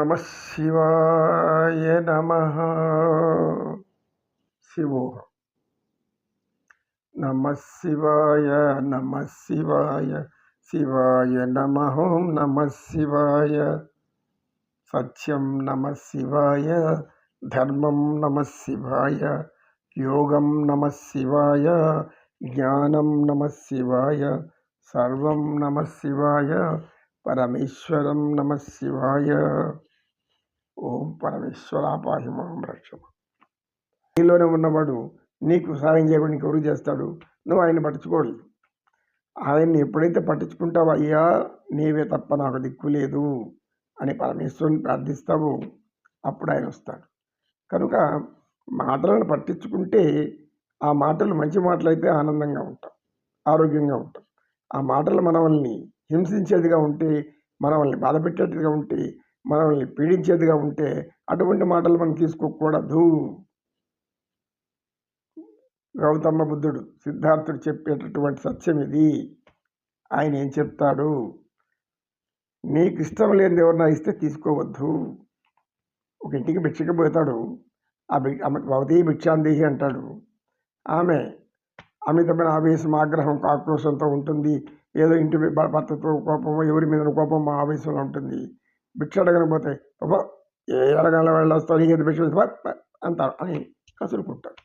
నమ శివాయ నమ శివోహం. నమ శివాయ నమ శివాయ శివాయ నమ ఓం నమ శివాయ. సత్యం నమ శివాయ ధర్మం నమ శివాయ యోగం నమ శివాయ జ్ఞానం నమ శివాయ సర్వం నమ శివాయ పరమేశ్వరం నమ శివాయ. ఓం పరమేశ్వరాపాహి మహం రక్షమ. నీలోనే ఉన్నవాడు నీకు సహాయం చేయకుండా నీకు ఎవరు చేస్తాడు? నువ్వు ఆయన పట్టించుకోలేదు ఆయన్ని ఎప్పుడైతే పట్టించుకుంటావో అయ్యా నీవే తప్ప నాకు దిక్కు లేదు అని పరమేశ్వరుని ప్రార్థిస్తావు అప్పుడు ఆయన వస్తాడు. కనుక మాటలను పట్టించుకుంటే ఆ మాటలు మంచి మాటలు అయితే ఆనందంగా ఉంటాం ఆరోగ్యంగా ఉంటాం. ఆ మాటలు మనల్ని హింసించేదిగా ఉంటే మనల్ని బాధపెట్టేట్టుగా ఉంటే మనల్ని పీడించేదిగా ఉంటే అటువంటి మాటలు మనం తీసుకోకూడదు. గౌతమ బుద్ధుడు సిద్ధార్థుడు చెప్పేటటువంటి సత్యం ఇది. ఆయన ఏం చెప్తాడు? నీకు ఇష్టం లేనిది ఎవరన్నా ఇస్తే తీసుకోవద్దు. ఒక ఇంటికి భిక్షకి పోతాడు. ఆ భి ఆమె భవతీ భిక్షాందేహి అంటాడు. ఆమె అమితమైన ఆవేశం ఆగ్రహం ఆక్రోషంతో ఉంటుంది. ఏదో ఇంటి భర్తతో కోపమో ఎవరి మీద కోపం ఆవేశంలో ఉంటుంది. భిక్ష అడగకపోతే అబ్బా ఏ అడగాల వెళ్ళొస్తావు? నీకేది భిక్ష అంటారు. అని కసురుకుంటారు.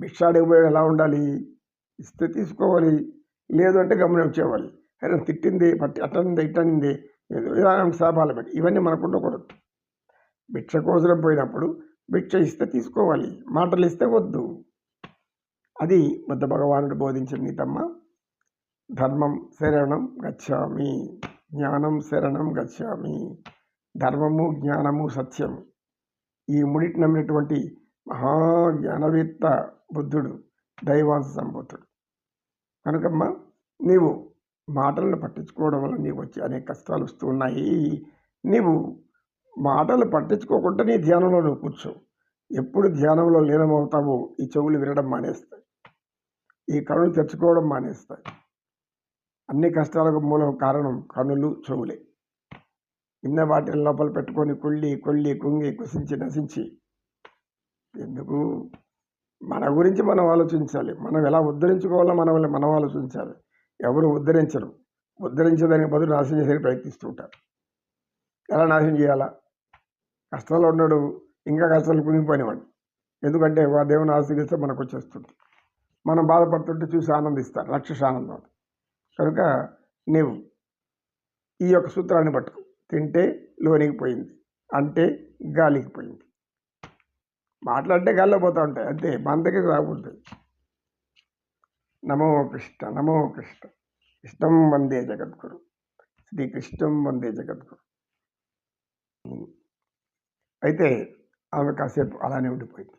భిక్ష అడిగిపోయాడు ఎలా ఉండాలి? ఇస్తే తీసుకోవాలి. లేదు అంటే గమనం వచ్చేవాలి. ఆయన తిట్టింది పట్టి అట్టనింది ఇట్టనింది ఏదో ఇలాంటి శాపాలు పెట్టి ఇవన్నీ మనకు ఉండకూడదు. భిక్ష కోసం పోయినప్పుడు భిక్ష ఇస్తే తీసుకోవాలి. మాటలు ఇస్తే వద్దు. అది బుద్ధ భగవానుడు బోధించిన నీతమ్మ. ధర్మం శరణం గచ్చామి. జ్ఞానం శరణం గచ్చామి. ధర్మము జ్ఞానము సత్యము ఈ ముడిటి నమ్మినటువంటి మహా జ్ఞానవేత్త బుద్ధుడు దైవాంశ సంబుద్ధుడు కనుకమ్మ నీవు మాటలను పట్టించుకోవడం వల్ల నీకు వచ్చే అనేక కష్టాలు వస్తూ ఉన్నాయి. నీవు మాటలు పట్టించుకోకుండా నీ ధ్యానంలో నువ్వు కూర్చో. ఎప్పుడు ధ్యానంలో లీనమవుతావో ఈ చెవులు వినడం మానేస్తాయి. ఈ కళ్ళు తెచ్చుకోవడం మానేస్తాయి. అన్ని కష్టాలకు మూలం కారణం కనులు చెవులే. విన్న వాటిని లోపల పెట్టుకొని కుళ్ళి కొళ్ళి కుంగి కుసించి నశించి. ఎందుకు? మన గురించి మనం ఆలోచించాలి. మనం ఎలా ఉద్ధరించుకోవాలో మనల్ని మనం ఆలోచించాలి. ఎవరు ఉద్ధరించరు. ఉద్ధరించడానికి బదులు నాశనం చేసేది ప్రయత్నిస్తుంటారు. ఎలా నాశనం చేయాలా? కష్టాలు ఉన్నాడు ఇంకా కష్టాలు కుంగిపోయినవాడు. ఎందుకంటే వా దేవుని ఆశీర్వదిస్తే మనకు వచ్చేస్తుంది. మనం బాధపడుతుంటే చూసి ఆనందిస్తారు రాక్షస ఆనందం కనుక నీవు ఈ యొక్క సూత్రాన్ని పట్టుకు. తింటే లోనికి పోయింది. అంటే గాలికి పోయింది. మాట్లాడితే గాల్లో పోతూ ఉంటాయి. అంతే మన దగ్గరికి రాకుంటాయి నమో కృష్ణ నమో కృష్ణ. కృష్ణం వందే జగద్గురు. శ్రీకృష్ణం వందే జగద్గురు. అయితే ఆమె కాసేపు అలానే ఉండిపోయింది.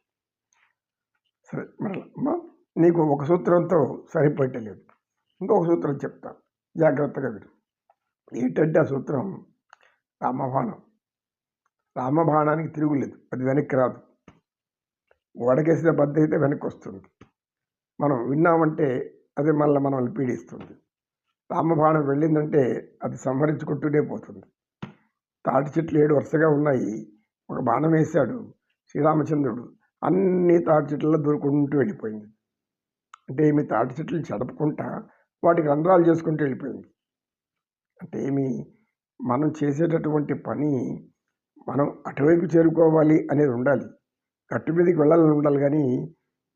సరే మరలా నీకు ఒక సూత్రంతో సరిపోయటలేదు ఇంకొక సూత్రం చెప్తాను జాగ్రత్తగా విను. ఏంటంటే ఆ సూత్రం రామబాణం. రామబాణానికి తిరుగులేదు. అది వెనక్కి రాదు. ఓడకేసిన బద్ద అయితే వెనక్కి వస్తుంది మనం విన్నామంటే అది మళ్ళీ మనల్ని పీడిస్తుంది. రామబాణం వెళ్ళిందంటే అది సంహరించుకుంటూనే పోతుంది. తాటి చెట్లు ఏడు వరుసగా ఉన్నాయి. ఒక బాణం వేశాడు శ్రీరామచంద్రుడు. అన్ని తాటి చెట్లలో దూరుకుంటూ వెళ్ళిపోయింది. అంటే మీ తాటి చెట్లు చెడపకుండా వాటికి రంధ్రాలు చేసుకుంటూ వెళ్ళిపోయింది. అంటే ఏమి? మనం చేసేటటువంటి పని మనం అటువైపు చేరుకోవాలి అనేది ఉండాలి. గట్టు మీదకి వెళ్ళాలని ఉండాలి కానీ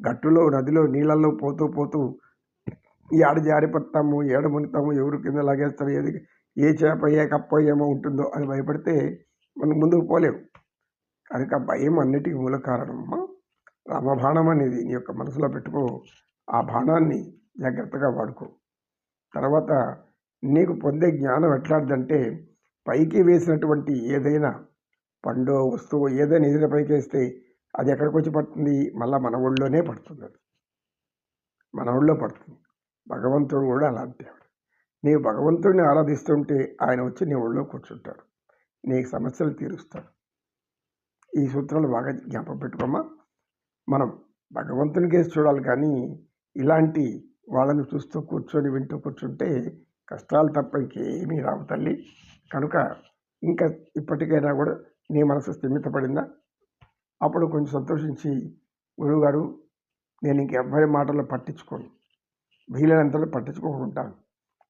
గట్టులో నదిలో నీళ్ళల్లో పోతూ పోతూ ఏడ జారిపడతాము ఏడ మునుతాము ఎవరు కింద లాగేస్తారు ఏది ఏ చేప ఏ కప్ప ఏమో ఉంటుందో అని భయపడితే మనం ముందుకు పోలేము కనుక భయం అన్నిటికీ మూల కారణమమ్మా. రామబాణం అనేది నీ యొక్క మనసులో పెట్టుకో. ఆ బాణాన్ని జాగ్రత్తగా వాడుకో. తర్వాత నీకు పొందే జ్ఞానం ఎట్లాంటిదంటే పైకి వేసినటువంటి ఏదైనా పండో వస్తువు ఏదైనా ఏదైనా పైకి వేస్తే అది ఎక్కడికి వచ్చి పడుతుంది? మళ్ళీ మన ఒళ్ళోనే పడుతుంది అది. మన ఒళ్ళో పడుతుంది. భగవంతుడు కూడా అలాంటి నీవు భగవంతుడిని ఆరాధిస్తుంటే ఆయన వచ్చి నీ ఒళ్ళో కూర్చుంటాడు. నీ సమస్యలు తీరుస్తాడు. ఈ సూత్రాలు బాగా జ్ఞాపకం పెట్టుకోమా మనం భగవంతునికేసి చూడాలి కానీ ఇలాంటి వాళ్ళని చూస్తూ కూర్చొని వింటూ కూర్చుంటే కష్టాలు తప్ప ఇంకేమీ రావు తల్లి. కనుక ఇంకా ఇప్పటికైనా కూడా నీ మనసు స్థిమితపడిందా? అప్పుడు కొంచెం సంతోషించి గురువుగారు నేను ఇంకెవ్వరి మాటలు పట్టించుకోను. వీలైనంతలో పట్టించుకోకుంటాను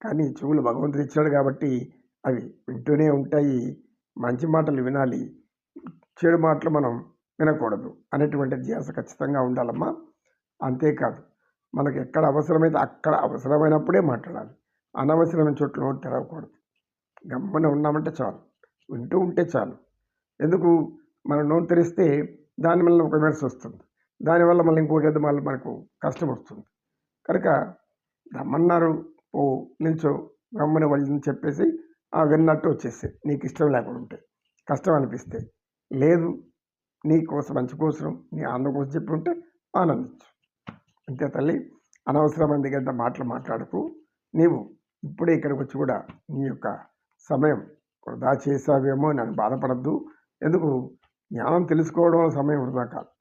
కానీ చెవులు భగవంతుడు ఇచ్చాడు కాబట్టి అవి వింటూనే ఉంటాయి. మంచి మాటలు వినాలి. చెడు మాటలు మనం వినకూడదు అనేటువంటి ధ్యాస ఖచ్చితంగా ఉండాలమ్మా. అంతేకాదు మనకు ఎక్కడ అవసరమైతే అక్కడ అవసరమైనప్పుడే మాట్లాడాలి. అనవసరమైన చోట్ల నోటు తెరవకూడదు. గమ్మన ఉన్నామంటే చాలు. వింటూ ఉంటే చాలు. ఎందుకు? మనం నోటు తెరిస్తే దానివల్ల ఒక విమర్శ వస్తుంది. దానివల్ల మళ్ళీ ఇంకోటి ఏదో మళ్ళీ మనకు కష్టం వస్తుంది. కనుక రమ్మన్నారు. ఓ నిల్చో. గమ్మని వాళ్ళని చెప్పేసి ఆ విన్నట్టు వచ్చేసి నీకు ఇష్టం లేకుండా ఉంటే కష్టం అనిపిస్తే లేదు. నీ కోసం మంచి కోసం నీ ఆనందం కోసం చెప్పి ఉంటే ఆనందించు. అంతే తల్లి అనవసరమైన దగ్గర మాటలు మాట్లాడుతూ నీవు ఇప్పుడే ఇక్కడికి వచ్చి కూడా నీ యొక్క సమయం వృధా చేసావేమో నన్ను బాధపడద్దు. ఎందుకు? జ్ఞానం తెలుసుకోవడం సమయం వృధా కాదు.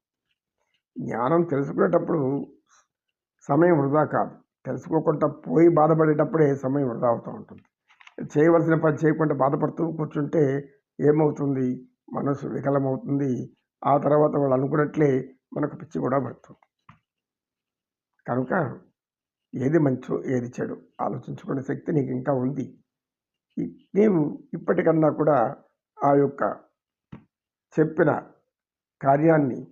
జ్ఞానం తెలుసుకునేటప్పుడు సమయం వృధా కాదు. తెలుసుకోకుండా పోయి బాధపడేటప్పుడే సమయం వృధా అవుతూ ఉంటుంది. చేయవలసిన పని చేయకుండా బాధపడుతూ కూర్చుంటే ఏమవుతుంది? మనసు వికలమవుతుంది. ఆ తర్వాత వాళ్ళు అనుకున్నట్లే మనకు పిచ్చి కూడా పడుతుంది. కనుక ఏది మంచో ఏది చెడు ఆలోచించుకునే శక్తి నీకు ఇంకా ఉంది నీవు ఇప్పటికన్నా కూడా ఆ యొక్క చెప్పిన కార్యాన్ని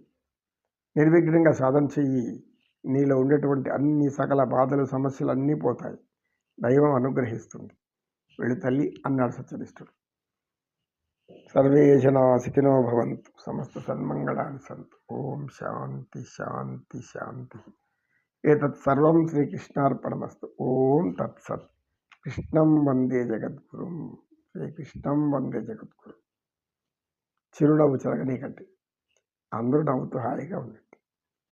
నిర్విఘ్నంగా సాధన చెయ్యి. నీలో ఉండేటువంటి అన్ని సకల బాధలు సమస్యలు అన్నీ పోతాయి. దైవం అనుగ్రహిస్తుంది. వెళ్ళి తల్లి అన్నాడు సత్యనిష్ఠుడు. సర్వేషనా సుఖినో భవంతు. సమస్త సన్మంగళాన్ని సంతు. ఓం శాంతి శాంతి శాంతి. ఏతత్ సర్వం శ్రీకృష్ణార్పణమస్తు ఓం తత్సత్ కృష్ణం వందే జగద్గురు శ్రీకృష్ణం వందే జగద్గురు చిరునవ్వు చెరగనీకండి అందరూ నవ్వుతూ హాయిగా ఉండండి।